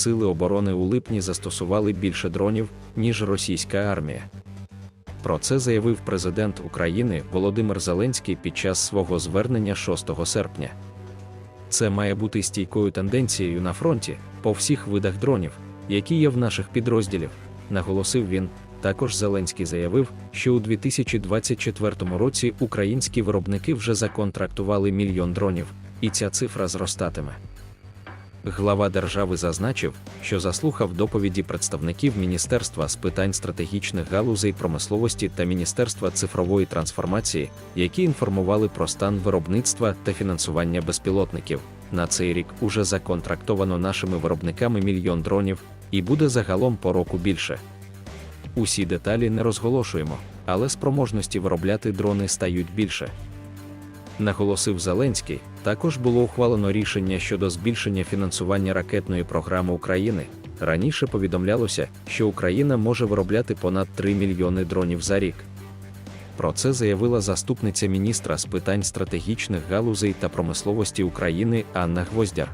Сили оборони у липні застосували більше дронів, ніж російська армія. Про це заявив президент України Володимир Зеленський під час свого звернення 6 серпня. Це має бути стійкою тенденцією на фронті по всіх видах дронів, які є в наших підрозділів, наголосив він. Також Зеленський заявив, що у 2024 році українські виробники вже законтрактували мільйон дронів, і ця цифра зростатиме. Глава держави зазначив, що заслухав доповіді представників Міністерства з питань стратегічних галузей промисловості та Міністерства цифрової трансформації, які інформували про стан виробництва та фінансування безпілотників. На цей рік уже законтрактовано нашими виробниками мільйон дронів, і буде загалом по року більше. Усі деталі не розголошуємо, але спроможності виробляти дрони стають більше. Наголосив Зеленський, також було ухвалено рішення щодо збільшення фінансування ракетної програми України. Раніше повідомлялося, що Україна може виробляти понад 3 мільйони дронів за рік. Про це заявила заступниця міністра з питань стратегічних галузей та промисловості України Анна Гвоздяр.